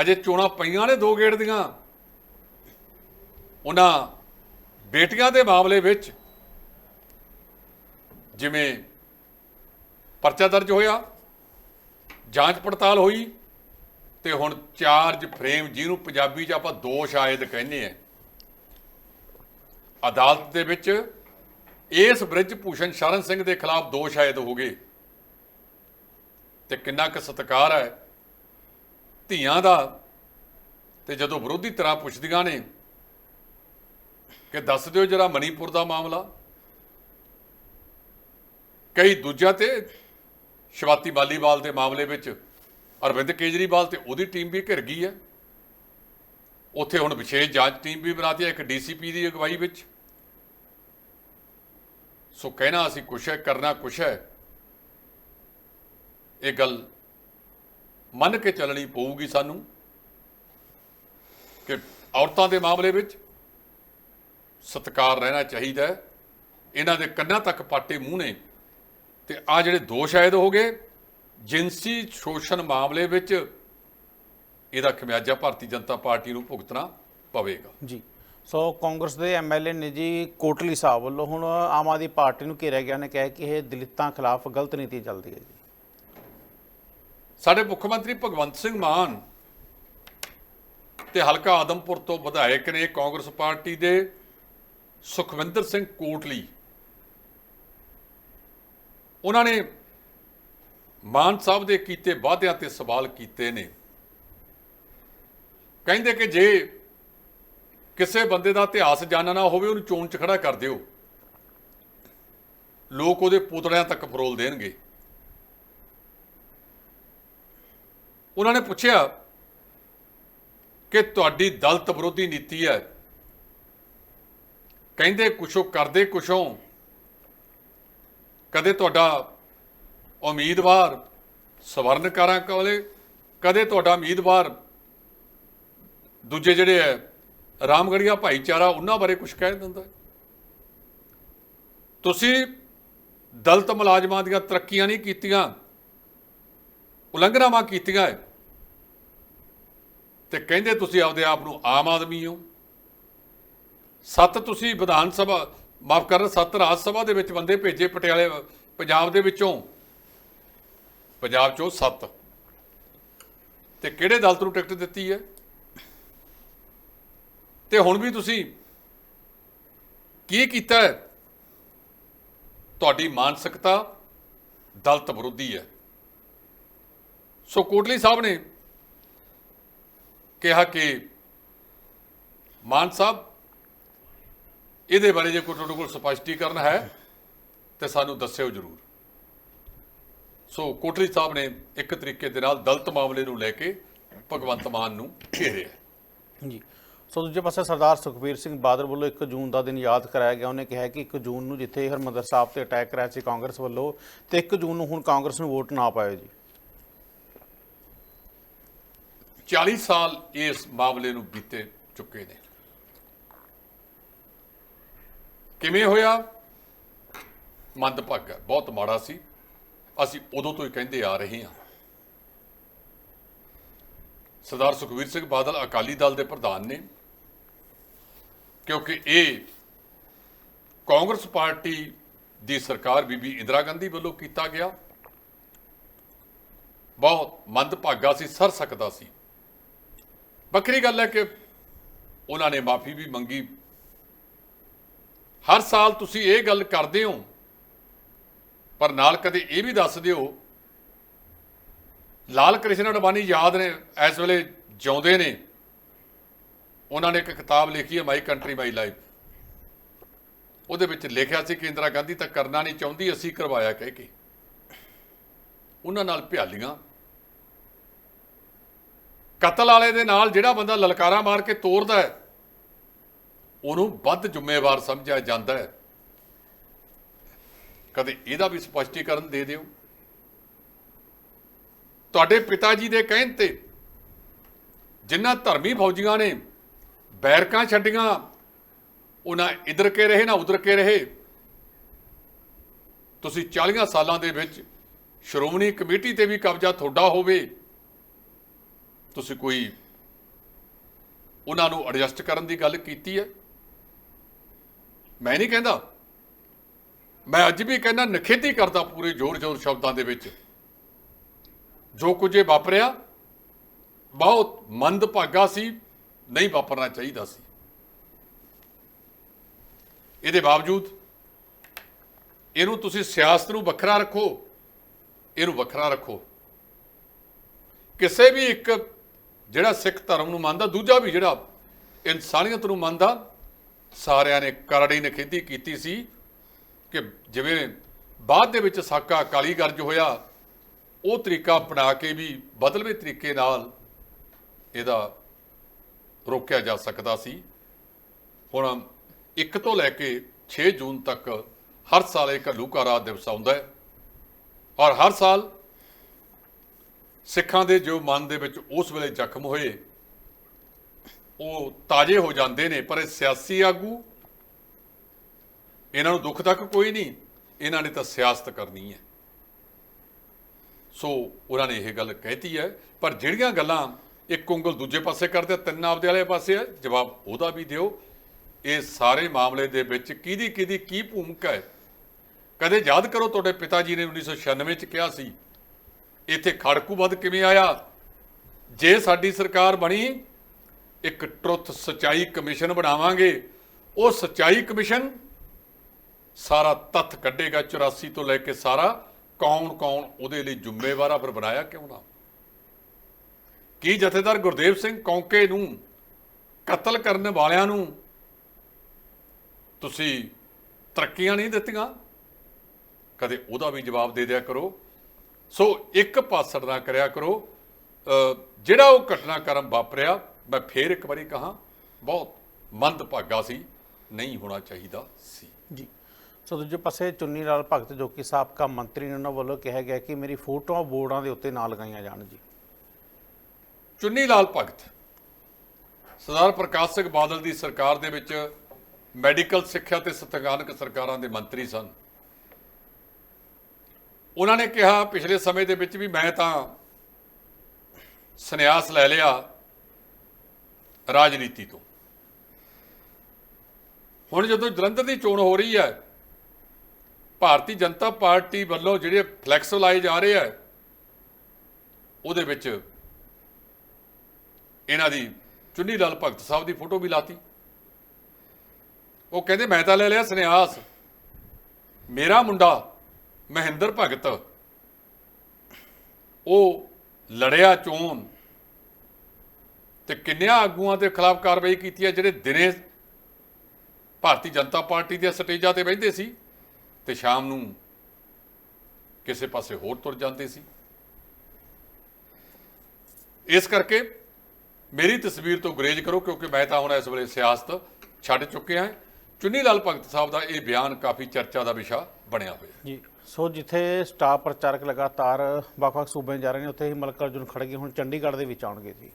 [SPEAKER 2] ਅਜੇ ਚੋਣਾਂ ਪਈਆਂ ਨੇ ਦੋ ਗੇੜ ਦੀਆਂ। ਉਹਨਾਂ ਬੇਟੀਆਂ ਦੇ ਮਾਮਲੇ ਵਿੱਚ ਜਿਵੇਂ ਪਰਚਾ ਦਰਜ ਹੋਇਆ, ਜਾਂਚ ਪੜਤਾਲ ਹੋਈ ਤੇ ਹੁਣ ਚਾਰਜ ਫਰੇਮ ਜਿਹਨੂੰ ਪੰਜਾਬੀ 'ਚ ਆਪਾਂ ਦੋਸ਼ ਆਇਦ ਕਹਿੰਦੇ ਆ। ਅਦਾਲਤ ਦੇ ਵਿੱਚ ਇਸ ਬ੍ਰਿਜ ਭੂਸ਼ਣ ਸ਼ਰਨ ਸਿੰਘ ਦੇ ਖਿਲਾਫ ਦੋਸ਼ ਆਇਦ ਹੋ ਗਏ। ਤੇ ਕਿੰਨਾ ਕੁ ਸਤਿਕਾਰ ਹੈ। ਧੀਆਂ ਦਾ ਤੇ ਜਦੋਂ ਵਿਰੋਧੀ ਤਰ੍ਹਾਂ ਪੁੱਛਦੀਆਂ ਨੇ ਕਿ ਦੱਸ ਦਿਓ ਜਰਾ ਮਣੀਪੁਰ ਦਾ ਮਾਮਲਾ। ਕਈ ਦੂਜਾ ਤੇ ਸ਼ਿਵਾਤੀ ਬਾਲੀਵਾਲ ਦੇ ਮਾਮਲੇ ਵਿੱਚ ਅਰਵਿੰਦ ਕੇਜਰੀਵਾਲ ਤੇ ਉਹਦੀ ਟੀਮ ਵੀ ਘਿਰ ਗਈ ਹੈ। ਉੱਥੇ ਹੁਣ ਵਿਸ਼ੇਸ਼ ਜਾਂਚ ਟੀਮ ਵੀ ਬਣਾਤੀ ਹੈ। ਇੱਕ ਡੀਸੀਪੀ ਦੀ ਅਗਵਾਈ ਵਿੱਚ ਸੋ ਕਹਿਣਾ ਅਸੀਂ ਕੁਛ ਹੈ, ਕਰਨਾ ਕੁਛ ਹੈ। ਇਹ ਗੱਲ ਮੰਨ ਕੇ ਚੱਲਣੀ ਪਊਗੀ ਸਾਨੂੰ ਕਿ ਔਰਤਾਂ ਦੇ ਮਾਮਲੇ ਵਿੱਚ ਸਤਕਾਰ ਰਹਿਣਾ ਚਾਹੀਦਾ ਹੈ। ਇਹਨਾਂ ਦੇ ਕੰਨਾਂ ਤੱਕ ਪਾਟੇ ਮੂੰਹ ਨੇ ਤੇ ਆ ਜਿਹੜੇ ਦੋਸ਼ ਆਇਦ ਹੋ ਗਏ ਜਿਨਸੀ ਸ਼ੋਸ਼ਣ ਮਾਮਲੇ ਵਿੱਚ ਇਹਦਾ ਖਮਿਆਜਾ ਭਾਰਤੀ ਜਨਤਾ ਪਾਰਟੀ ਨੂੰ ਭੁਗਤਣਾ ਪਵੇਗਾ।
[SPEAKER 1] ਜੀ। ਸੋ ਕਾਂਗਰਸ ਦੇ ਐਮਐਲਏ ਨੇ ਜੀ ਕੋਟਲੀ ਸਾਹਿਬ ਵੱਲੋਂ ਹੁਣ ਆਮ ਆਦਮੀ ਪਾਰਟੀ ਨੂੰ ਘੇਰਿਆ ਗਿਆ ਨੇ, ਕਿਹਾ ਕਿ ਇਹ ਦਲਿਤਾਂ ਖਿਲਾਫ ਗਲਤ ਨੀਤੀ ਚੱਲਦੀ ਹੈ ਜੀ।
[SPEAKER 2] ਸਾਡੇ ਮੁੱਖ ਮੰਤਰੀ ਭਗਵੰਤ ਸਿੰਘ ਮਾਨ ਤੇ ਹਲਕਾ ਆਦਮਪੁਰ ਤੋਂ ਵਿਧਾਇਕ ਨੇ ਕਾਂਗਰਸ ਪਾਰਟੀ ਦੇ ਸੁਖਵਿੰਦਰ ਸਿੰਘ ਕੋਟਲੀ। ਉਹਨਾਂ ਨੇ ਮਾਨ ਸਾਹਿਬ ਦੇ ਕੀਤੇ ਵਾਅਦਿਆਂ ਤੇ ਸਵਾਲ ਕੀਤੇ ਨੇ। ਕਹਿੰਦੇ ਕਿ ਜੇ ਕਿਸੇ ਬੰਦੇ ਦਾ ਇਤਿਹਾਸ ਜਾਣਨਾ ਹੋਵੇ, ਉਹਨੂੰ ਚੋਣ 'ਚ ਖੜਾ ਕਰ ਦਿਓ। ਲੋਕ ਉਹਦੇ ਪੁਤਲਿਆਂ ਤੱਕ ਫਰੋਲ ਦੇਣਗੇ। ਉਹਨਾਂ ਨੇ ਪੁੱਛਿਆ ਕਿ ਤੁਹਾਡੀ ਦਲਤ ਵਿਰੋਧੀ ਨੀਤੀ ਹੈ। ਕਹਿੰਦੇ, ਕੁਛੋ ਕਰਦੇ ਕੁਛੋਂ। ਕਦੇ ਤੁਹਾਡਾ ਉਮੀਦਵਾਰ ਸਵਰਨਕਾਰਾਂ ਕੋਲੇ, ਕਦੇ ਤੁਹਾਡਾ ਉਮੀਦਵਾਰ ਦੂਜੇ ਜਿਹੜੇ ਹੈ ਰਾਮਗੜੀਆ ਭਾਈਚਾਰਾ ਉਹਨਾਂ ਬਾਰੇ ਕੁਝ ਕਹਿ ਦਿੰਦਾ। ਤੁਸੀਂ ਦਲਤ ਮੁਲਾਜ਼ਮਾਂ ਦੀਆਂ ਤਰੱਕੀਆਂ ਨਹੀਂ ਕੀਤੀਆਂ, ਉਲੰਘਣਾਵਾਂ ਕੀਤੀਆਂ ਹੈ, ਤੇ ਕਹਿੰਦੇ ਤੁਸੀਂ ਆਪਦੇ ਆਪ ਨੂੰ ਆਮ ਆਦਮੀ ਹੋ। ਸੱਤ ਤੁਸੀਂ ਵਿਧਾਨ ਸਭਾ, ਮਾਫ ਕਰਨਾ, ਸੱਤ ਰਾਜ ਸਭਾ ਦੇ ਵਿੱਚ ਬੰਦੇ ਭੇਜੇ ਪਟਿਆਲੇ, ਪੰਜਾਬ ਦੇ ਵਿੱਚੋਂ। ਪੰਜਾਬ ਚੋਂ ਸੱਤ। ਤੇ ਕਿਹੜੇ ਦਲ ਨੂੰ ਟਿਕਟ ਦਿੱਤੀ ਹੈ? ਤੇ ਹੁਣ ਵੀ ਤੁਸੀਂ ਕੀ ਕੀਤਾ ਹੈ? ਤੁਹਾਡੀ ਮਾਨਸਿਕਤਾ ਦਲਤ ਵਿਰੋਧੀ ਹੈ। ਸੋ ਕੋਟਲੀ ਸਾਹਿਬ ਨੇ ਕਿਹਾ ਕਿ ਮਾਨ ਸਾਹਿਬ, ਇਹਦੇ ਬਾਰੇ ਜੇ ਕੋਈ ਤੁਹਾਡੇ ਕੋਲ ਸਪਸ਼ਟੀਕਰਨ ਹੈ, ਤੇ ਸਾਨੂੰ ਦੱਸਿਓ ਜਰੂਰ। ਸੋ ਕੋਟਲੀ ਸਾਹਿਬ ਨੇ ਇੱਕ ਤਰੀਕੇ ਦੇ ਨਾਲ ਦਲਤ ਮਾਮਲੇ ਨੂੰ ਲੈ ਕੇ ਭਗਵੰਤ ਮਾਨ ਨੂੰ ਘੇਰਿਆ।
[SPEAKER 1] ਜੀ ਸੋ ਦੂਜੇ ਪਾਸੇ ਸਰਦਾਰ ਸੁਖਬੀਰ ਸਿੰਘ ਬਾਦਲ ਵੱਲੋਂ 1 ਜੂਨ ਦਾ ਦਿਨ ਯਾਦ ਕਰਾਇਆ ਗਿਆ। ਉਹਨੇ ਕਿਹਾ ਕਿ 1 ਜੂਨ ਨੂੰ ਜਿੱਥੇ ਹਰਮੰਦਰ ਸਾਹਿਬ ਤੇ ਅਟੈਕ ਕਰਾਇਆ ਸੀ ਕਾਂਗਰਸ ਵੱਲੋਂ ਤੇ 1 ਜੂਨ ਨੂੰ ਹੁਣ ਕਾਂਗਰਸ ਨੂੰ ਵੋਟ ਨਾ ਪਾਇਓ ਜੀ।
[SPEAKER 2] 40 ਸਾਲ ਇਸ ਮਾਮਲੇ ਨੂੰ ਬੀਤੇ ਚੁੱਕੇ ਨੇ। ਕਿਵੇਂ ਹੋਇਆ? ਮੰਦਭਾਗਾ, ਬਹੁਤ ਮਾੜਾ ਸੀ। ਅਸੀਂ ਉਦੋਂ ਤੋਂ ਹੀ ਕਹਿੰਦੇ ਆ ਰਹੇ ਹਾਂ। ਸਰਦਾਰ ਸੁਖਵੀਰ ਸਿੰਘ ਬਾਦਲ ਅਕਾਲੀ ਦਲ ਦੇ ਪ੍ਰਧਾਨ ਨੇ। ਕਿਉਂਕਿ ਇਹ ਕਾਂਗਰਸ ਪਾਰਟੀ ਦੀ ਸਰਕਾਰ ਬੀਬੀ ਇੰਦਰਾ ਗਾਂਧੀ ਵੱਲੋਂ ਕੀਤਾ ਗਿਆ। ਬਹੁਤ ਮੰਦਭਾਗਾ ਸੀ, ਸਰ ਸਕਦਾ ਸੀ। ਵੱਖਰੀ ਗੱਲ ਹੈ ਕਿ ਉਹਨਾਂ ਨੇ ਮਾਫੀ ਵੀ ਮੰਗੀ। ਹਰ ਸਾਲ ਤੁਸੀਂ ਇਹ ਗੱਲ ਕਰਦੇ ਹੋ, ਪਰ ਨਾਲ ਕਦੇ ਇਹ ਵੀ ਦੱਸ ਦਿਓ, ਲਾਲ ਕ੍ਰਿਸ਼ਨ ਅਡਵਾਨੀ ਯਾਦ ਨੇ, ਇਸ ਵੇਲੇ ਜਿਉਂਦੇ ਨੇ। ਉਹਨਾਂ ਨੇ ਇੱਕ ਕਿਤਾਬ ਲਿਖੀ ਹੈ ਮਾਈ ਕੰਟਰੀ ਮਾਈ ਲਾਈਫ ਉਹਦੇ ਵਿੱਚ ਲਿਖਿਆ ਸੀ ਕਿ ਇੰਦਰਾ ਗਾਂਧੀ ਤਾਂ ਕਰਨਾ ਨਹੀਂ ਚਾਹੁੰਦੀ, ਅਸੀਂ ਕਰਵਾਇਆ ਕਹਿ ਕੇ। ਉਹਨਾਂ ਨਾਲ ਭਿਆਲੀਆਂ ਕਤਲ ਵਾਲੇ ਦੇ ਨਾਲ ਜਿਹੜਾ ਬੰਦਾ ਲਲਕਾਰਾ ਮਾਰ ਕੇ ਤੋਰਦਾ ਹੈ, ਉਹਨੂੰ ਵੱਧ ਜ਼ਿੰਮੇਵਾਰ ਸਮਝਿਆ ਜਾਂਦਾ ਹੈ। ਕਦੇ ਇਹਦਾ ਵੀ ਸਪਸ਼ਟੀਕਰਨ ਦੇ ਦਿਓ। ਤੁਹਾਡੇ ਪਿਤਾ ਜੀ ਦੇ ਕਹਿਣ ਤੇ ਜਿਨ੍ਹਾਂ ਧਰਮੀ ਫੌਜੀਆਂ ਨੇ ਬੈਰਕਾਂ ਛੱਡੀਆਂ, ਉਹ ਨਾ ਇਧਰ ਕੇ ਰਹੇ, ਨਾ ਉਧਰ ਕੇ ਰਹੇ। ਤੁਸੀਂ 40 ਸਾਲਾਂ ਦੇ ਵਿੱਚ ਸ਼੍ਰੋਮਣੀ ਕਮੇਟੀ ਤੇ ਵੀ ਕਬਜ਼ਾ ਤੁਹਾਡਾ ਹੋਵੇ, ਤੁਸੀਂ ਕੋਈ ਉਹਨਾਂ ਨੂੰ ਐਡਜਸਟ ਕਰਨ ਦੀ ਗੱਲ ਕੀਤੀ ਹੈ? ਮੈਂ ਨਹੀਂ ਕਹਿੰਦਾ। ਮੈਂ ਅੱਜ ਵੀ ਕਹਿੰਦਾ ਨਖੇਤੀ ਕਰਦਾ ਪੂਰੇ ਜ਼ੋਰ-ਜ਼ੋਰ ਸ਼ਬਦਾਂ ਦੇ ਵਿੱਚ। ਜੋ ਕੁਝ ਇਹ ਵਾਪਰਿਆ, ਬਹੁਤ ਮੰਦਭਾਗਾ ਸੀ। ਨਹੀਂ ਵਾਪਰਨਾ ਚਾਹੀਦਾ ਸੀ। ਇਹਦੇ ਬਾਵਜੂਦ ਇਹਨੂੰ ਤੁਸੀਂ ਸਿਆਸਤ ਨੂੰ ਵੱਖਰਾ ਰੱਖੋ, ਇਹਨੂੰ ਵੱਖਰਾ ਰੱਖੋ। ਕਿਸੇ ਵੀ ਇੱਕ ਜਿਹੜਾ ਸਿੱਖ ਧਰਮ ਨੂੰ ਮੰਨਦਾ, ਦੂਜਾ ਵੀ ਜਿਹੜਾ ਇਨਸਾਨੀਅਤ ਨੂੰ ਮੰਨਦਾ, ਸਾਰਿਆਂ ਨੇ ਕਰੜੀ ਨਖੇਦੀ ਕੀਤੀ ਸੀ ਕਿ ਜਿਵੇਂ ਬਾਅਦ ਦੇ ਵਿੱਚ ਸਾਕਾ ਅਕਾਲੀ ਗਰਜ ਹੋਇਆ, ਉਹ ਤਰੀਕਾ ਅਪਣਾ ਕੇ ਵੀ ਬਦਲਵੇਂ ਤਰੀਕੇ ਨਾਲ ਇਹਦਾ ਰੋਕਿਆ ਜਾ ਸਕਦਾ ਸੀ। ਹੁਣ 1 ਤੋਂ ਲੈ ਕੇ 6 ਜੂਨ ਤੱਕ ਹਰ ਸਾਲ ਇਹ ਘੱਲੂਘਾਰਾ ਦਿਵਸ ਆਉਂਦਾ ਹੈ। ਔਰ ਹਰ ਸਾਲ ਸਿੱਖਾਂ ਦੇ ਜੋ ਮਨ ਦੇ ਵਿੱਚ ਉਸ ਵੇਲੇ ਜ਼ਖਮ ਹੋਏ, ਉਹ ਤਾਜ਼ੇ ਹੋ ਜਾਂਦੇ ਨੇ, ਪਰ ਇਹ ਸਿਆਸੀ ਆਗੂ ਇਹਨਾਂ ਨੂੰ ਦੁੱਖ ਤੱਕ ਕੋਈ ਨਹੀਂ, ਇਹਨਾਂ ਨੇ ਤਾਂ ਸਿਆਸਤ ਕਰਨੀ ਹੈ। ਸੋ ਉਹਨਾਂ ਨੇ ਇਹ ਗੱਲ ਕਹਿਤੀ ਹੈ, ਪਰ ਜਿਹੜੀਆਂ ਗੱਲਾਂ ਇੱਕ ਉਂਗਲ ਦੂਜੇ ਪਾਸੇ ਕਰਦੇ ਆ, ਤਿੰਨ ਆਪਦੇ ਵਾਲੇ ਪਾਸੇ ਆ। ਜਵਾਬ ਉਹਦਾ ਵੀ ਦਿਓ। ਇਹ ਸਾਰੇ ਮਾਮਲੇ ਦੇ ਵਿੱਚ ਕਿਹਦੀ ਕਿਹਦੀ ਕੀ ਭੂਮਿਕਾ ਹੈ? ਕਦੇ ਯਾਦ ਕਰੋ ਤੁਹਾਡੇ ਪਿਤਾ ਜੀ ਨੇ 1996 ਚ ਕਿਹਾ ਸੀ ਇੱਥੇ ਖੜਕੂ ਵੱਧ ਕਿਵੇਂ ਆਇਆ? ਜੇ ਸਾਡੀ ਸਰਕਾਰ ਬਣੀ ਇੱਕ ਟਰੁੱਥ ਸਚਾਈ ਕਮਿਸ਼ਨ ਬਣਾਵਾਂਗੇ। ਉਹ ਸਚਾਈ ਕਮਿਸ਼ਨ ਸਾਰਾ ਤੱਥ ਕੱਢੇਗਾ 84 ਤੋਂ ਲੈ ਕੇ ਸਾਰਾ। ਕੌਣ ਕੌਣ ਉਹਦੇ ਲਈ ਜ਼ਿੰਮੇਵਾਰ ਆ ਫਿਰ ਬਣਾਇਆ ਕਿਉਂ ਨਾ? ਕੀ ਜਥੇਦਾਰ ਗੁਰਦੇਵ ਸਿੰਘ ਕੌਂਕੇ ਨੂੰ, ਕਤਲ ਕਰਨ ਵਾਲਿਆਂ ਨੂੰ ਤੁਸੀਂ ਤਰੱਕੀਆਂ ਨਹੀਂ ਦਿੱਤੀਆਂ? ਕਦੇ ਉਹਦਾ ਵੀ ਜਵਾਬ ਦੇ ਦਿਆ ਕਰੋ। ਸੋ ਇੱਕ ਪਾਸੜ ਨਾ ਕਰਿਆ ਕਰੋ। ਜਿਹੜਾ ਉਹ ਘਟਨਾਕ੍ਰਮ ਵਾਪਰਿਆ, ਮੈਂ ਫੇਰ ਇੱਕ ਵਾਰੀ ਕਹਾ, ਬਹੁਤ ਮੰਦਭਾਗਾ ਸੀ, ਨਹੀਂ ਹੋਣਾ ਚਾਹੀਦਾ ਸੀ।
[SPEAKER 1] ਜੀ। ਸੋ ਦੂਜੇ ਪਾਸੇ ਚੁੰਨੀ ਲਾਲ ਭਗਤ ਜੋ ਕਿ ਸਾਬਕਾ ਮੰਤਰੀ ਨੇ ਉਹਨਾਂ ਵੱਲੋਂ ਕਿਹਾ ਗਿਆ ਕਿ ਮੇਰੀ ਫੋਟੋਆਂ ਬੋਰਡਾਂ ਦੇ ਉੱਤੇ ਨਾ ਲਗਾਈਆਂ ਜਾਣ ਜੀ।
[SPEAKER 2] ਚੁੰਨੀ ਲਾਲ ਭਗਤ। ਸਰਦਾਰ ਪ੍ਰਕਾਸ਼ ਸਿੰਘ ਬਾਦਲ ਦੀ ਸਰਕਾਰ ਦੇ ਵਿੱਚ ਮੈਡੀਕਲ ਸਿੱਖਿਆ ਤੇ ਸਥਾਨਕ ਸਰਕਾਰਾਂ ਦੇ ਮੰਤਰੀ ਸਨ। ਉਹਨਾਂ ਨੇ ਕਿਹਾ, ਪਿਛਲੇ ਸਮੇਂ ਦੇ ਵਿੱਚ ਵੀ ਮੈਂ ਤਾਂ ਸੰਨਿਆਸ ਲੈ ਲਿਆ ਰਾਜਨੀਤੀ ਤੋਂ। ਹੁਣ ਜਦੋਂ ਜਲੰਧਰ ਦੀ ਚੋਣ ਹੋ ਰਹੀ ਹੈ, ਭਾਰਤੀ ਜਨਤਾ ਪਾਰਟੀ ਵੱਲੋਂ ਜਿਹੜੇ ਫਲੈਕਸ ਲਾਏ ਜਾ ਰਹੇ ਆ ਉਹਦੇ ਵਿੱਚ ਇਹਨਾਂ ਦੀ ਚੁੰਨੀ ਲਾਲ ਭਗਤ ਸਾਹਿਬ ਦੀ ਫੋਟੋ ਵੀ ਲਾਤੀ। ਉਹ ਕਹਿੰਦੇ, ਮੈਂ ਤਾਂ ਲੈ ਲਿਆ ਸੰਨਿਆਸ। ਮੇਰਾ ਮੁੰਡਾ ਮਹਿੰਦਰ ਭਗਤ, ਉਹ ਲੜਿਆ ਚੋਣ ਤੇ ਕਿੰਨਿਆਂ ਆਗੂਆਂ ਦੇ ਖਿਲਾਫ ਕਾਰਵਾਈ ਕੀਤੀ ਹੈ, ਜਿਹੜੇ ਦਿਨੇ ਭਾਰਤੀ ਜਨਤਾ ਪਾਰਟੀ ਦੇ ਸਟੇਜਾਂ ਤੇ ਬੈਠਦੇ ਸੀ ਤੇ ਸ਼ਾਮ ਨੂੰ ਕਿਸੇ ਪਾਸੇ ਹੋਰ ਤੁਰ ਜਾਂਦੇ ਸੀ। ਇਸ ਕਰਕੇ ਮੇਰੀ ਤਸਵੀਰ ਤੋਂ ਗੁਰੇਜ਼ ਕਰੋ ਕਿਉਂਕਿ ਮੈਂ ਤਾਂ ਹੁਣ ਇਸ ਵੇਲੇ ਸਿਆਸਤ ਛੱਡ ਚੁੱਕਿਆ ਹਾਂ। ਚੁੰਨੀ ਲਾਲ ਭਗਤ ਸਾਹਿਬ ਦਾ ਇਹ ਬਿਆਨ ਕਾਫੀ ਚਰਚਾ ਦਾ ਵਿਸ਼ਾ ਬਣਿਆ ਹੋਇਆ।
[SPEAKER 1] ਜੀ ਸੋ ਜਿੱਥੇ ਸਟਾਰ ਪ੍ਰਚਾਰਕ ਲਗਾਤਾਰ ਵੱਖ-ਵੱਖ ਸੂਬਿਆਂ ਜਾ ਰਹੇ ਨੇ ਉੱਥੇ ਹੀ ਮਲਕ ਅਰਜੁਨ ਖੜਗੇ ਹੁਣ ਚੰਡੀਗੜ੍ਹ ਦੇ ਵਿੱਚ ਆਉਣਗੇ ਜੀ।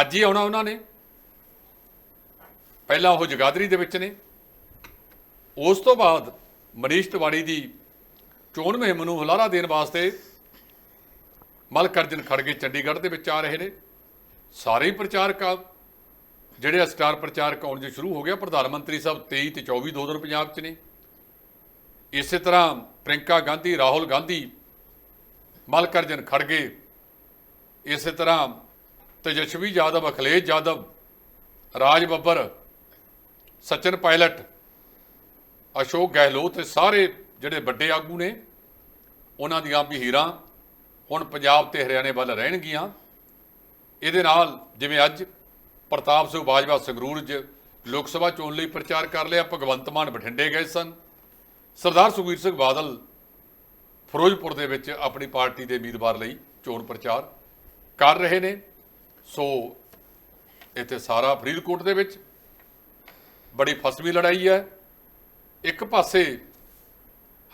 [SPEAKER 2] ਅੱਜ ਹੀ ਆਉਣਾ ਉਹਨਾਂ ਨੇ। ਪਹਿਲਾਂ ਉਹ ਜਗਾਦਰੀ ਦੇ ਵਿੱਚ ਨੇ। ਉਸ ਤੋਂ ਬਾਅਦ ਮਨੀਸ਼ ਤਿਵਾੜੀ ਦੀ ਚੋਣ ਮੁਹਿੰਮ ਨੂੰ ਹੁਲਾਰਾ ਦੇਣ ਵਾਸਤੇ ਮਲਕ ਅਰਜਨ ਖੜਗੇ ਚੰਡੀਗੜ੍ਹ ਦੇ ਵਿੱਚ ਆ ਰਹੇ ਨੇ। ਸਾਰੇ ਹੀ ਪ੍ਰਚਾਰਕ ਆ। ਜਿਹੜੇ ਆ ਸਟਾਰ ਪ੍ਰਚਾਰਕ ਆਉਣ ਜੇ ਸ਼ੁਰੂ ਹੋ ਗਿਆ, ਪ੍ਰਧਾਨ ਮੰਤਰੀ ਸਾਹਿਬ 23 ਤੇ 24 ਦੋ ਦਿਨ ਪੰਜਾਬ 'ਚ ਨੇ। ਇਸੇ ਤਰ੍ਹਾਂ ਪ੍ਰਿੰਕਾ ਗਾਂਧੀ, ਰਾਹੁਲ ਗਾਂਧੀ ਮਲਕ ਅਰਜਨ ਖੜਗੇ, ਇਸੇ ਤਰ੍ਹਾਂ ਤੇਜਸਵੀ ਯਾਦਵ, ਅਖਿਲੇਸ਼ ਯਾਦਵ, ਰਾਜ ਬੱਬਰ, ਸਚਨ ਪਾਇਲਟ, ਅਸ਼ੋਕ ਗਹਿਲੋਤ ਤੇ ਸਾਰੇ ਜਿਹੜੇ ਵੱਡੇ ਆਗੂ ਨੇ, ਉਹਨਾਂ ਦੀਆਂ ਬਹੀਰਾਂ ਹੁਣ ਪੰਜਾਬ ਤੇ ਹਰਿਆਣੇ ਵੱਲ ਰਹਿਣਗੀਆਂ। ਇਹਦੇ ਨਾਲ ਜਿਵੇਂ ਅੱਜ ਪ੍ਰਤਾਪ ਸਿੰਘ ਬਾਜਵਾ ਸੰਗਰੂਰ 'ਚ ਲੋਕ ਸਭਾ ਚੋਣ ਲਈ ਪ੍ਰਚਾਰ ਕਰ ਲਿਆ, ਭਗਵੰਤ ਮਾਨ ਬਠਿੰਡੇ ਗਏ ਸਨ। ਸਰਦਾਰ ਸੁਖਬੀਰ ਸਿੰਘ ਬਾਦਲ ਫਿਰੋਜ਼ਪੁਰ ਦੇ ਵਿੱਚ ਆਪਣੀ ਪਾਰਟੀ ਦੇ ਉਮੀਦਵਾਰ ਲਈ ਚੋਣ ਪ੍ਰਚਾਰ ਕਰ ਰਹੇ ਨੇ। ਸੋ ਇੱਥੇ ਸਾਰਾ ਫਰੀਦਕੋਟ ਦੇ ਵਿੱਚ ਬੜੀ ਫਸਵੀ ਲੜਾਈ ਹੈ। ਇੱਕ ਪਾਸੇ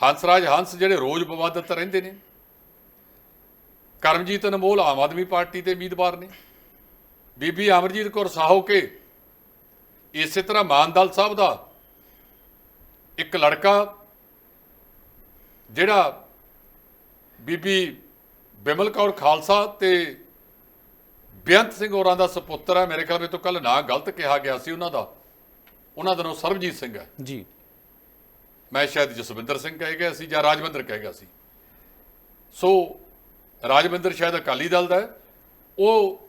[SPEAKER 2] ਹੰਸਰਾਜ ਹੰਸ ਜਿਹੜੇ ਰੋਜ਼ ਵਿਵਾਦਤ ਰਹਿੰਦੇ ਨੇ ਕਰਮਜੀਤ ਅਨਮੋਲ ਆਮ ਆਦਮੀ ਪਾਰਟੀ ਦੇ ਉਮੀਦਵਾਰ ਨੇ। ਬੀਬੀ ਅਮਰਜੀਤ ਕੌਰ ਸਾਹੋ ਕੇ ਇਸੇ ਤਰ੍ਹਾਂ ਮਾਨਦਲ ਸਾਹਿਬ ਦਾ ਇੱਕ ਲੜਕਾ ਜਿਹੜਾ ਬੀਬੀ ਬਿਮਲ ਕੌਰ ਖਾਲਸਾ ਤੇ ਬੇਅੰਤ ਸਿੰਘ ਹੋਰਾਂ ਦਾ ਸੁਪੁੱਤਰ ਹੈ। ਮੇਰੇ ਖਿਆਲ ਵਿੱਚ ਤੋਂ ਕੱਲ ਨਾਂ ਗਲਤ ਕਿਹਾ ਗਿਆ ਸੀ ਉਹਨਾਂ ਦਾ। ਉਹਨਾਂ ਦਾ ਨਾਮ ਸਰਬਜੀਤ ਸਿੰਘ ਹੈ।
[SPEAKER 1] ਜੀ।
[SPEAKER 2] ਮੈਂ ਸ਼ਾਇਦ ਜਸਵਿੰਦਰ ਸਿੰਘ ਕਹਿ ਗਿਆ ਸੀ ਜਾਂ ਰਾਜਵਿੰਦਰ ਕਹਿ ਗਿਆ ਸੀ। ਸੋ ਰਾਜਵਿੰਦਰ ਸ਼ਾਇਦ ਅਕਾਲੀ ਦਲ ਦਾ ਹੈ। ਉਹ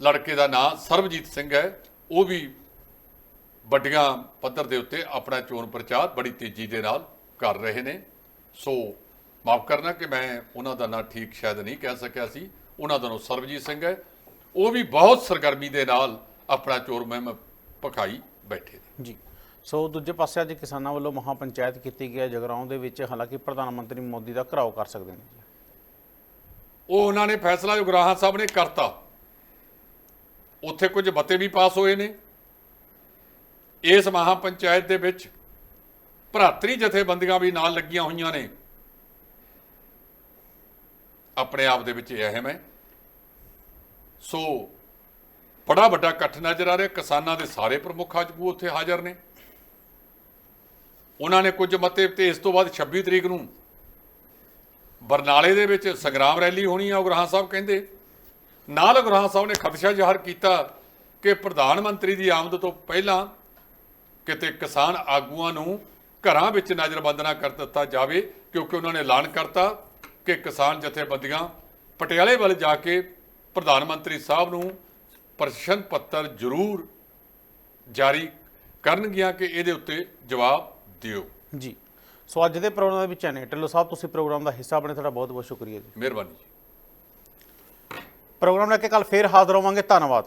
[SPEAKER 2] ਲੜਕੇ ਦਾ ਨਾਂ ਸਰਬਜੀਤ ਸਿੰਘ ਹੈ। ਉਹ ਵੀ ਵੱਡੀਆਂ ਪੱਧਰ ਦੇ ਉੱਤੇ ਆਪਣਾ ਚੋਣ ਪ੍ਰਚਾਰ ਬੜੀ ਤੇਜ਼ੀ ਦੇ ਨਾਲ ਕਰ ਰਹੇ ਨੇ। ਸੋ ਮਾਫ ਕਰਨਾ ਕਿ ਮੈਂ ਉਹਨਾਂ ਦਾ ਨਾਂ ਠੀਕ ਸ਼ਾਇਦ ਨਹੀਂ ਕਹਿ ਸਕਿਆ ਸੀ। ਉਹਨਾਂ ਦਾ ਨਾਂ ਸਰਬਜੀਤ ਸਿੰਘ ਹੈ। ਉਹ ਵੀ ਬਹੁਤ ਸਰਗਰਮੀ ਦੇ ਨਾਲ ਆਪਣਾ ਚੋਰ ਮੁਹਿੰਮ ਪਖਾਈ ਬੈਠੇ ਨੇ।
[SPEAKER 1] ਜੀ। ਸੋ ਦੂਜੇ ਪਾਸੇ ਅੱਜ ਕਿਸਾਨਾਂ ਵੱਲੋਂ ਮਹਾ ਪੰਚਾਇਤ ਕੀਤੀ ਗਈ ਹੈ। ਜਗਰਾਉਂ ਦੇ ਵਿੱਚ ਹਾਲਾਂਕਿ ਪ੍ਰਧਾਨ ਮੰਤਰੀ ਮੋਦੀ ਦਾ ਘਰਾਓ ਕਰ ਸਕਦੇ ਨੇ। ਜੀ
[SPEAKER 2] ਉਹ ਉਹਨਾਂ ਨੇ ਫੈਸਲਾ ਜੁਗਰਾਹਾਂ ਸਾਹਿਬ ਨੇ ਕਰਤਾ, ਉੱਥੇ ਕੁਝ ਮਤੇ ਵੀ ਪਾਸ ਹੋਏ ਨੇ। ਇਸ ਮਹਾ ਪੰਚਾਇਤ ਦੇ ਵਿੱਚ ਭਰਾਤਰੀ ਜਥੇਬੰਦੀਆਂ ਵੀ ਨਾਲ ਲੱਗੀਆਂ ਹੋਈਆਂ ਨੇ। ਆਪਣੇ ਆਪ ਦੇ ਵਿੱਚ ਇਹ ਅਹਿਮ ਹੈ। ਸੋ ਬੜਾ ਵੱਡਾ ਇਕੱਠ ਨਜ਼ਰ ਆ ਰਿਹਾ, ਕਿਸਾਨਾਂ ਦੇ ਸਾਰੇ ਪ੍ਰਮੁੱਖ ਆਗੂ ਉੱਥੇ ਹਾਜ਼ਰ ਨੇ। ਉਹਨਾਂ ਨੇ ਕੁਝ ਮਤੇ ਤੇ ਇਸ ਤੋਂ ਬਾਅਦ 26 ਤਰੀਕ ਨੂੰ ਬਰਨਾਲੇ ਦੇ ਵਿੱਚ ਸੰਗਰਾਮ ਰੈਲੀ ਹੋਣੀ ਆ ਉਗਰਾਹਾਂ ਸਾਹਿਬ ਕਹਿੰਦੇ। ਨਾਲ ਉਗਰਾਹਾਂ ਸਾਹਿਬ ਨੇ ਖਦਸ਼ਾ ਜ਼ਾਹਰ ਕੀਤਾ ਕਿ ਪ੍ਰਧਾਨ ਮੰਤਰੀ ਦੀ ਆਮਦ ਤੋਂ ਪਹਿਲਾਂ ਕਿਤੇ ਕਿਸਾਨ ਆਗੂਆਂ ਨੂੰ ਘਰਾਂ ਵਿੱਚ ਨਜ਼ਰਬੰਦ ਨਾ ਕਰ ਦਿੱਤਾ ਜਾਵੇ, ਕਿਉਂਕਿ ਉਹਨਾਂ ਨੇ ਐਲਾਨ ਕਰਤਾ ਕਿ ਕਿਸਾਨ ਜਥੇਬੰਦੀਆਂ ਪਟਿਆਲੇ ਵੱਲ ਜਾ ਕੇ ਪ੍ਰਧਾਨ ਮੰਤਰੀ ਸਾਹਿਬ ਨੂੰ ਪ੍ਰਸ਼ਨ ਪੱਤਰ ਜ਼ਰੂਰ ਜਾਰੀ ਕਰਨਗੀਆਂ ਕਿ ਇਹਦੇ ਉੱਤੇ ਜਵਾਬ ਦਿਓ।
[SPEAKER 1] ਜੀ। ਸੋ ਅੱਜ ਦੇ ਪ੍ਰੋਗਰਾਮ ਦੇ ਵਿੱਚ ਨੇ ਢਿੱਲੋਂ ਸਾਹਿਬ ਤੁਸੀਂ ਪ੍ਰੋਗਰਾਮ ਦਾ ਹਿੱਸਾ ਬਣੇ ਤੁਹਾਡਾ ਬਹੁਤ ਬਹੁਤ ਸ਼ੁਕਰੀਆ ਜੀ।
[SPEAKER 2] ਮਿਹਰਬਾਨੀ। ਜੀ
[SPEAKER 1] ਪ੍ਰੋਗਰਾਮ ਲੈ ਕੇ ਕੱਲ ਫੇਰ ਹਾਜ਼ਰ ਹੋਵਾਂਗੇ। ਧੰਨਵਾਦ।